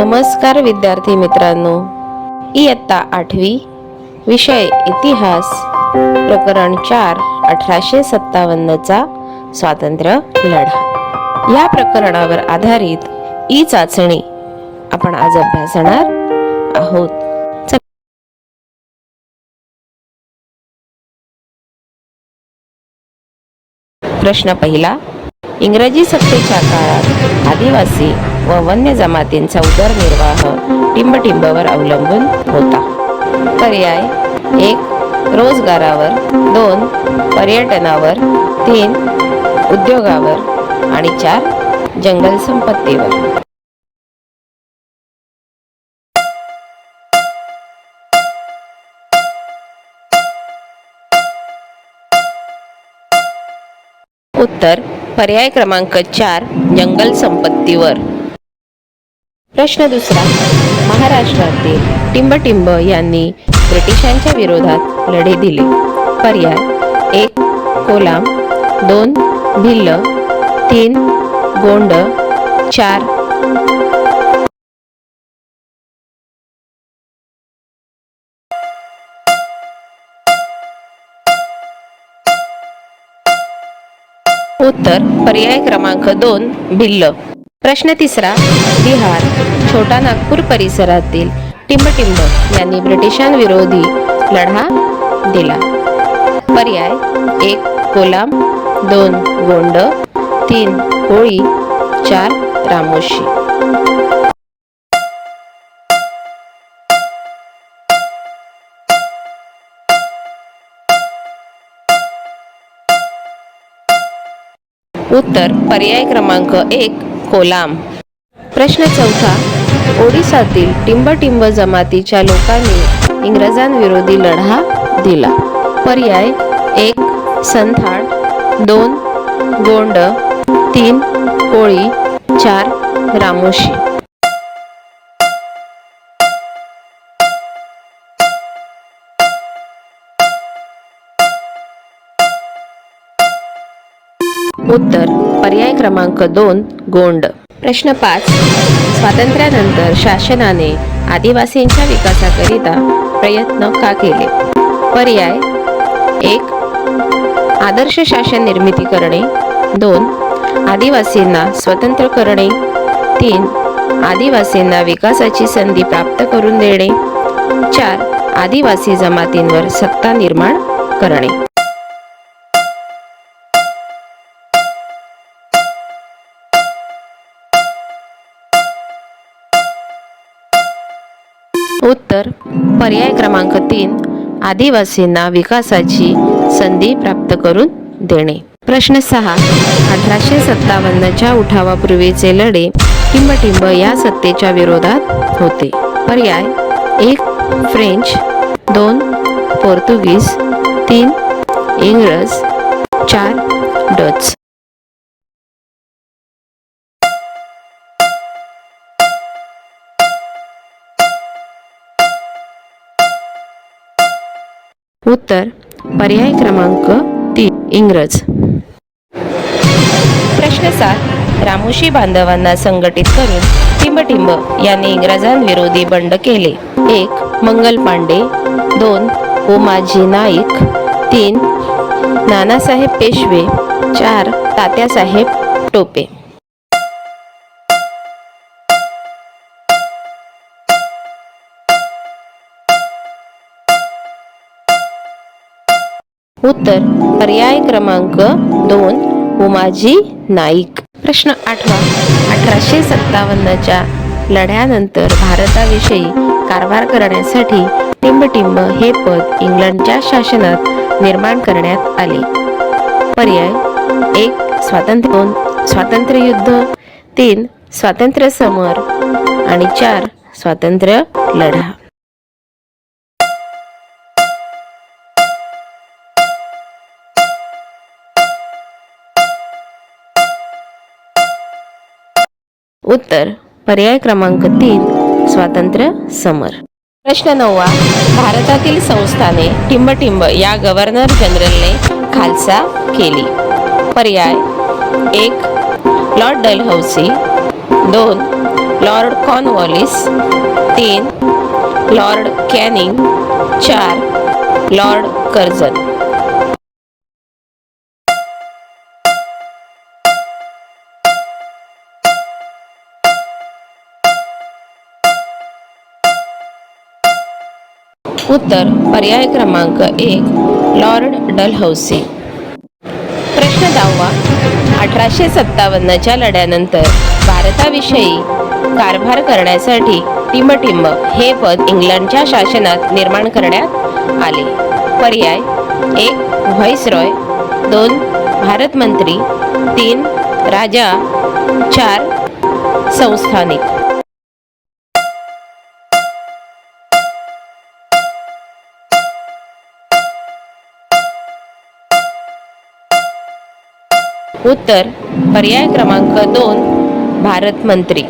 नमस्कार विद्यार्थी मित्रांनो. इयत्ता आठवी विषय इतिहास प्रकरण चार अठराशे सत्तावन्नचा स्वातंत्र्य लढा. या प्रकरणावर आधारित ई चाचणी आपण आज अभ्यासणार आहोत. प्रश्न पहिला इंग्रजी सत्तेच्या काळात आदिवासी व वन्य जमातींचा उदरनिर्वाह टिंबटिंबवर अवलंबून होता. पर्याय एक रोजगारावर. दोन पर्यटनावर. तीन उद्योगावर. आणि चार जंगल संपत्तीवर. उत्तर पर्याय क्रमांक चार जंगल संपत्तीवर. प्रश्न दुसरा. महाराष्ट्रातील टिंबटिंब यांनी ब्रिटिशांच्या विरोधात लढे दिले. पर्याय. एक कोलाम. दोन भिल्ल. तीन गोंड. चार. उत्तर. पर्याय क्रमांक दोन भिल्ल. प्रश्न तिसरा बिहार छोटा नागपूर परिसरातील टिंबटिंब यांनी ब्रिटिशांविरोधी लढा दिला. पर्याय एक कोलाम दोन गोंड तीन कोळी चार रामोशी. उत्तर पर्याय क्रमांक एक कोलाम. प्रश्न चौथा ओडिसातील टिंबटिंब जमातीच्या लोकांनी इंग्रजांविरोधी लढा दिला. पर्याय एक संथाळ दोन गोंड. तीन कोळी. चार रामोशी. उत्तर पर्याय क्रमांक दोन गोंड. प्रश्न पाच. स्वातंत्र्यानंतर शासनाने आदिवासींच्या विकासाकरिता प्रयत्न का केले? पर्याय एक. आदर्श शासन निर्मिती करणे. दोन. आदिवासींना स्वतंत्र करणे. तीन. आदिवासींना विकासाची संधी प्राप्त करून देणे. चार. आदिवासी जमातींवर सत्ता निर्माण करणे. उत्तर पर्याय क्रमांक तीन आदिवासींना विकासाची संधी प्राप्त करून देणे. प्रश्न सहा अठराशे सत्तावन्नच्या उठावापूर्वीचे लढे टिंबटिंब या सत्तेच्या विरोधात होते. पर्याय एक फ्रेंच दोन पोर्तुगीज तीन इंग्रज चार डच. उत्तर पर्याय क्रमांक तीन इंग्रज. प्रश्न सात रामोशी बांधवांना संघटित करून टिंबटिंब यांनी इंग्रजांविरोधी बंड केले. एक मंगल पांडे. दोन उमाजी नाईक. तीन नानासाहेब पेशवे. चार तात्यासाहेब टोपे. उत्तर पर्याय क्रमांक दोन उमाजी नाईक. प्रश्न आठवा. अठराशे सत्तावन्नच्या लढ्यानंतर भारताविषयी कारभार करण्यासाठी टिंबटिंब हे पद इंग्लंडच्या शासनात निर्माण करण्यात आले. पर्याय एक स्वातंत्र्य दोन स्वातंत्र्य युद्ध तीन स्वातंत्र्य समर आणि चार स्वातंत्र्य लढा. उत्तर पर्याय क्रमांक तीन स्वातंत्र्य समर. प्रश्न नववा भारतातील संस्थाने टिंबटिंब या गव्हर्नर जनरलने खालसा केली. पर्याय एक लॉर्ड डलहौसी दोन लॉर्ड कॉर्नवॉलिस तीन लॉर्ड कॅनिंग चार लॉर्ड कर्झन उत्तर पर्याय क्रमांक एक लॉर्ड डलहौसी. प्रश्न दहावा अठराशे सत्तावन्नच्या लढ्यानंतर भारताविषयी कारभार करण्यासाठी टिमटिंब हे पद इंग्लंडच्या शासनात निर्माण करण्यात आले. पर्याय एक व्हाईसरॉय. दोन भारत मंत्री तीन राजा. चार संस्थानिक. उत्तर पर्याय क्रमांक दोन भारत मंत्री.